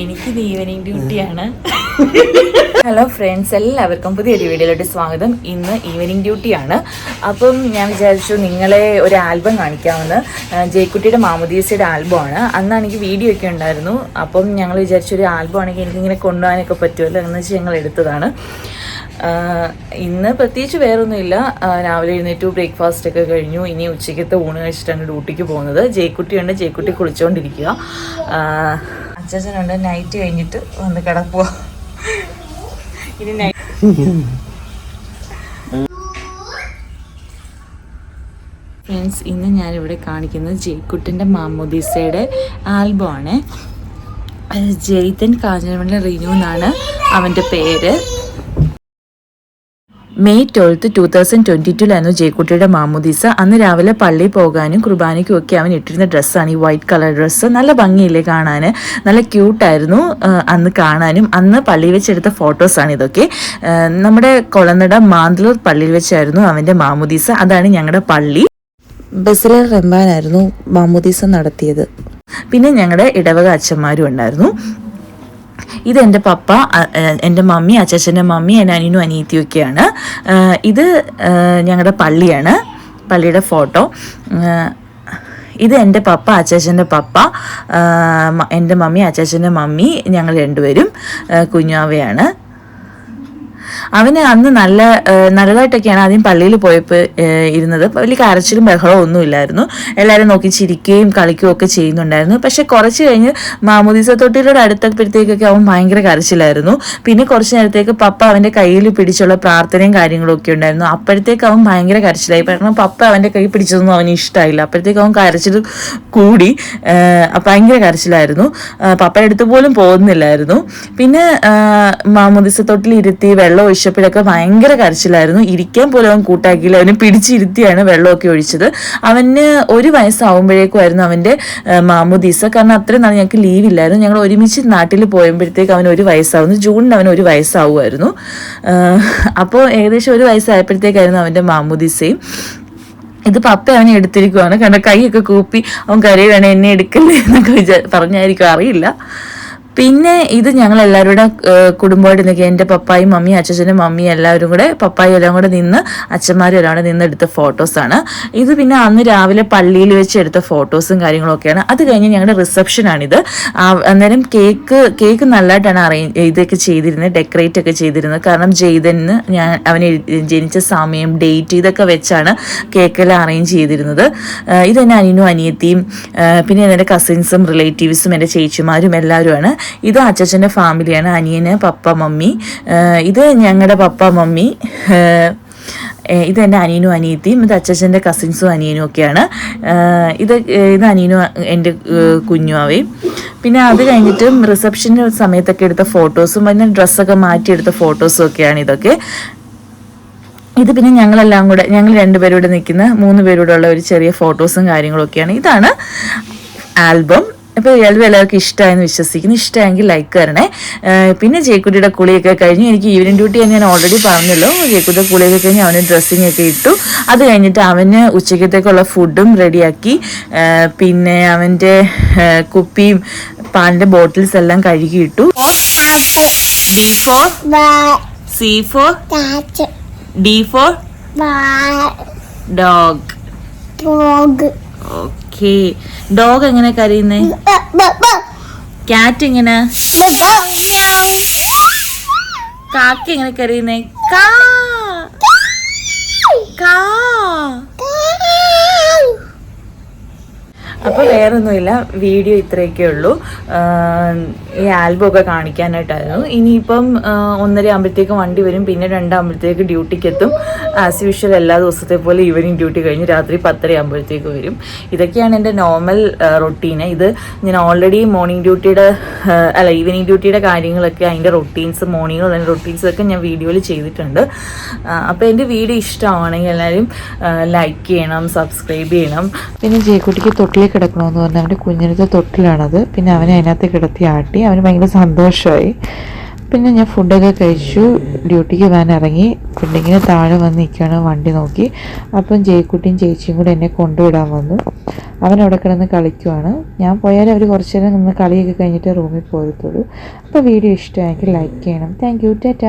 എനിക്ക് ഈവനിങ് ഡ്യൂട്ടിയാണ്. Hello friends എല്ലാവർക്കും പുതിയൊരു വീഡിയോയിലോട്ട് സ്വാഗതം. ഇന്ന് ഈവനിങ് ഡ്യൂട്ടിയാണ്. അപ്പം ഞാൻ വിചാരിച്ചു നിങ്ങളെ ഒരു ആൽബം കാണിക്കാമെന്ന്. ജയ്ക്കുട്ടിയുടെ മാമുദീസയുടെ ആൽബമാണ്. അന്ന് എനിക്ക് വീഡിയോ ഒക്കെ ഉണ്ടായിരുന്നു. അപ്പം ഞങ്ങൾ വിചാരിച്ചു ഒരു ആൽബം ആണെങ്കിൽ എനിക്കിങ്ങനെ കൊണ്ടുപോകാനൊക്കെ പറ്റുമല്ലോ എന്ന് വെച്ച് ഞങ്ങൾ എടുത്തതാണ്. ഇന്ന് പ്രത്യേകിച്ച് വേറൊന്നുമില്ല. രാവിലെ എഴുന്നേറ്റു ബ്രേക്ക്ഫാസ്റ്റ് ഒക്കെ കഴിഞ്ഞു. ഇനി ഉച്ചയ്ക്കത്തെ ഊണ് കഴിച്ചിട്ടാണ് ഡ്യൂട്ടിക്ക് പോകുന്നത്. ജയക്കുട്ടിയുണ്ട്. ജയക്കുട്ടി കുളിച്ചുകൊണ്ടിരിക്കുക അച്ഛനുണ്ട്. നൈറ്റ് കഴിഞ്ഞിട്ട് വന്ന് കിടക്കുക ഇനി ഫ്രണ്ട്സ് ഇന്ന് ഞാനിവിടെ കാണിക്കുന്നത് ജയ്ക്കുട്ടിന്റെ മാമോദീസയുടെ ആൽബമാണ്. ജയ്തൻ കാഞ്ഞിരമണി റിനു എന്നാണ് അവന്റെ പേര്. May twelfth two thousand twenty ടുവിലായിരുന്നു ജയക്കുട്ടിയുടെ മാമുദീസ. അന്ന് രാവിലെ പള്ളിയിൽ പോകാനും കുർബാനയ്ക്കും ഒക്കെ അവൻ ഇട്ടിരുന്ന ഡ്രസ്സാണ്. ഈ വൈറ്റ് കളർ ഡ്രസ്സ് നല്ല ഭംഗിയില്ലേ കാണാൻ നല്ല ക്യൂട്ടായിരുന്നു അന്ന് കാണാനും. അന്ന് പള്ളിയിൽ വെച്ചെടുത്ത ഫോട്ടോസാണ് ഇതൊക്കെ. നമ്മുടെ കൊളനട മാന്തലൂർ പള്ളിയിൽ വെച്ചായിരുന്നു അവന്റെ മാമുദീസ. അതാണ് ഞങ്ങളുടെ പള്ളി. ബസിലെ റംബാനായിരുന്നു മാമുദീസ നടത്തിയത്. പിന്നെ ഞങ്ങളുടെ ഇടവക അച്ഛന്മാരും ഉണ്ടായിരുന്നു. ഇത് എന്റെ പപ്പ എന്റെ മമ്മി അച്ഛച്ചന്റെ മമ്മി എന്റെ അനിയനും അനിയത്തിയും ഒക്കെയാണ്. ആ, ഇത് ഞങ്ങളുടെ പള്ളിയാണ്. പള്ളിയുടെ ഫോട്ടോ. ഇത് എന്റെ പപ്പ അച്ചാച്ചന്റെ പപ്പ എന്റെ മമ്മി അച്ചാച്ചന്റെ മമ്മി ഞങ്ങൾ രണ്ടുപേരും കുഞ്ഞാവയാണ് അവന് അന്ന് നല്ല നല്ലതായിട്ടൊക്കെയാണ് ആദ്യം പള്ളിയിൽ പോയപ്പോൾ ഇരുന്നത്. വലിയ കരച്ചിലും ബഹളവും ഒന്നും ഇല്ലായിരുന്നു എല്ലാവരും നോക്കി ചിരിക്കുകയും കളിക്കുകയും ഒക്കെ ചെയ്യുന്നുണ്ടായിരുന്നു. പക്ഷെ കുറച്ച് കഴിഞ്ഞ് മാമുദീസ തൊട്ടിലൂടെ അടുത്തപ്പോഴത്തേക്കൊക്കെ അവൻ ഭയങ്കര കരച്ചിലായിരുന്നു. പിന്നെ കുറച്ച് നേരത്തേക്ക് പപ്പ അവന്റെ കയ്യിൽ പിടിച്ചുള്ള പ്രാർത്ഥനയും കാര്യങ്ങളും ഒക്കെ ഉണ്ടായിരുന്നു. അപ്പോഴത്തേക്ക് അവൻ ഭയങ്കര കരച്ചിലായി. കാരണം പപ്പ അവന്റെ കൈ പിടിച്ചതൊന്നും അവന് ഇഷ്ടമായില്ല അപ്പോഴത്തേക്ക് അവൻ കരച്ചിൽ കൂടി ഭയങ്കര കരച്ചിലായിരുന്നു. പപ്പ അടുത്ത് പോലും പോകുന്നില്ലായിരുന്നു. പിന്നെ മാമുദിസ തൊട്ടിൽ ഇരുത്തി വെള്ളം ഒഴിച്ചപ്പോഴൊക്കെ ഭയങ്കര കരച്ചിലായിരുന്നു. ഇരിക്കാൻ പോലും അവൻ കൂട്ടാക്കിയില്ല. അവനെ പിടിച്ചിരുത്തിയാണ് വെള്ളമൊക്കെ ഒഴിച്ചത്. അവന് ഒരു വയസ്സാവുമ്പോഴേക്കുമായിരുന്നു അവന്റെ ആ, മാമുദീസ. കാരണം അത്രയും നാൾ ഞങ്ങൾക്ക് ലീവ് ഇല്ലായിരുന്നു. ഞങ്ങൾ ഒരുമിച്ച് നാട്ടിൽ പോയപ്പോഴത്തേക്ക് അവന് ഒരു വയസ്സാവുന്നു. ജൂണിന് അവന് ഒരു വയസ്സാവുമായിരുന്നു. അപ്പോൾ ഏകദേശം ഒരു വയസ്സായപ്പോഴത്തേക്കായിരുന്നു അവന്റെ മാമുദീസയും. ഇത് പപ്പ അവനെ എടുത്തിരിക്കുവാണ്. കാരണം കൈയൊക്കെ കൂപ്പി അവൻ കരയുവാണ് എന്നെ എടുക്കല്ലേ? എന്നൊക്കെ വിചാ പറഞ്ഞായിരിക്കും. അറിയില്ല. പിന്നെ ഇത് ഞങ്ങൾ എല്ലാവരും കൂടെ കുടുംബമായിട്ട് നിൽക്കുക. എന്റെ പപ്പായും മമ്മി അച്ഛനും മമ്മിയും എല്ലാവരും കൂടെ പപ്പായും എല്ലാം കൂടെ നിന്ന് അച്ഛന്മാരും എല്ലാം കൂടെ നിന്ന് എടുത്ത ഫോട്ടോസാണ് ഇത് പിന്നെ അന്ന് രാവിലെ പള്ളിയിൽ വെച്ച് എടുത്ത ഫോട്ടോസും കാര്യങ്ങളൊക്കെയാണ്. അത് കഴിഞ്ഞ് ഞങ്ങളുടെ റിസപ്ഷനാണിത് അന്നേരം കേക്ക് കേക്ക് നല്ലതായിട്ടാണ് അറേഞ്ച് ഇതൊക്കെ ചെയ്തിരുന്നത് ഡെക്കറേറ്റ് ഒക്കെ ചെയ്തിരുന്നത്. കാരണം ജെയ്തന് ഞാൻ അവന് ജനിച്ച സമയം ഡേറ്റ് ഇതൊക്കെ വെച്ചാണ് കേക്കെല്ലാം അറേഞ്ച് ചെയ്തിരുന്നത്. ഇതെന്നെ അനിയനും അനിയത്തിയും പിന്നെ എന്റെ കസിൻസും റിലേറ്റീവ്സും എന്റെ ചേച്ചിമാരും എല്ലാവരുമാണ്. ഇത് അച്ചച്ചന്റെ ഫാമിലിയാണ് അനിയന് പപ്പ മമ്മി. ഇത് ഞങ്ങളുടെ പപ്പ മമ്മി. ഇത് എന്റെ അനിയനും അനിയത്തിയും ഇത് അച്ചച്ചന്റെ കസിൻസും അനിയനും ഒക്കെയാണ്. ഇത് ഇത് അനിയനും എന്റെ കുഞ്ഞുമാവയും പിന്നെ അത് കഴിഞ്ഞിട്ട് റിസപ്ഷന്റെ സമയത്തൊക്കെ എടുത്ത ഫോട്ടോസും പിന്നെ ഡ്രസ്സൊക്കെ മാറ്റിയെടുത്ത ഫോട്ടോസും ഒക്കെയാണ് ഇതൊക്കെ. ഇത് പിന്നെ ഞങ്ങളെല്ലാം കൂടെ ഞങ്ങൾ രണ്ടുപേരും ഇവിടെ നിൽക്കുന്ന മൂന്ന് പേരൂടെ ഉള്ള ഒരു ചെറിയ ഫോട്ടോസും കാര്യങ്ങളൊക്കെയാണ്. ഇതാണ് ആൽബം. അപ്പോൾ ഇയാൾ എല്ലാവർക്കും ഇഷ്ടമായെന്ന് വിശ്വസിക്കുന്നു. ഇഷ്ടമായെങ്കിൽ ലൈക്ക് തരണേ പിന്നെ ജയക്കുട്ടിയുടെ കുളിയൊക്കെ കഴിഞ്ഞ്. എനിക്ക് ഈവനിങ് ഡ്യൂട്ടി ഞാൻ ഓൾറെഡി പറഞ്ഞല്ലോ. ജയക്കുട്ടിയുടെ കുളിയൊക്കെ കഴിഞ്ഞ് അവന് ഡ്രസ്സിങ് ഒക്കെ ഇട്ടു. അത് കഴിഞ്ഞിട്ട് അവന് ഉച്ചക്കത്തേക്കുള്ള ഫുഡും റെഡിയാക്കി പിന്നെ അവന്റെ കുപ്പിയും പാലിന്റെ ബോട്ടിൽസ് എല്ലാം കഴുകിയിട്ടു D for C for D for dog okay dog എങ്ങനെ കരയുന്നേ? ക്യാറ്റ് ഇങ്ങനെ. കാക്ക ഇങ്ങനെ കരയുന്നേ. കാ കാ അപ്പോൾ വേറൊന്നുമില്ല വീഡിയോ ഇത്രയൊക്കെ ഉള്ളൂ. ഈ ആൽബം ഒക്കെ കാണിക്കാനായിട്ടായിരുന്നു. ഇനിയിപ്പം ഒന്നര ആകുമ്പോഴത്തേക്ക് വണ്ടി വരും പിന്നെ രണ്ടാകുമ്പോഴത്തേക്ക് ഡ്യൂട്ടിക്ക് എത്തും ആസ് യൂഷ്വൽ എല്ലാ ദിവസത്തെ പോലെ ഈവനിങ് ഡ്യൂട്ടി കഴിഞ്ഞ് രാത്രി പത്തര ആകുമ്പോഴത്തേക്ക് വരും. ഇതൊക്കെയാണ് എന്റെ നോർമൽ റൊട്ടീൻ ഇത് ഞാൻ ഓൾറെഡി മോർണിംഗ് ഡ്യൂട്ടിയുടെ അല്ല ഈവനിങ് ഡ്യൂട്ടിയുടെ കാര്യങ്ങളൊക്കെ അതിന്റെ റൊട്ടീൻസ് മോർണിംഗ് അതിന്റെ റൊട്ടീൻസ് ഒക്കെ ഞാൻ വീഡിയോയിൽ ചെയ്തിട്ടുണ്ട്. അപ്പോൾ എന്റെ വീഡിയോ ഇഷ്ടമാണെങ്കിൽ എല്ലാവരും ലൈക്ക് ചെയ്യണം സബ്സ്ക്രൈബ് ചെയ്യണം. പിന്നെ ജയക്കുട്ടിക്ക് തൊട്ടിലേക്ക് കിടക്കണമെന്ന് പറഞ്ഞാൽ അവന്റെ കുഞ്ഞിനത്തെ തൊട്ടിലാണത്. പിന്നെ അവനെ അതിനകത്ത് കിടത്തി ആട്ടി. അവന് ഭയങ്കര സന്തോഷമായി പിന്നെ ഞാൻ ഫുഡൊക്കെ കഴിച്ചു. ഡ്യൂട്ടിക്ക് വാൻ ഇറങ്ങി. ഫുഡിങ്ങിന് താഴെ വന്ന് നിൽക്കുകയാണ് വണ്ടി നോക്കി. അപ്പം ജയ്ക്കുട്ടിയും ചേച്ചിയും കൂടെ എന്നെ കൊണ്ടുവിടാൻ വന്നു. അവൻ അവിടെ കിടന്ന് കളിക്കുവാണ്. ഞാൻ പോയാൽ അവർ കുറച്ച് നേരം നിന്ന് കളിയൊക്കെ കഴിഞ്ഞിട്ട് റൂമിൽ പോരത്തുള്ളൂ. അപ്പോൾ വീഡിയോ ഇഷ്ടമായെങ്കിൽ ലൈക്ക് ചെയ്യണം. Thank you Tata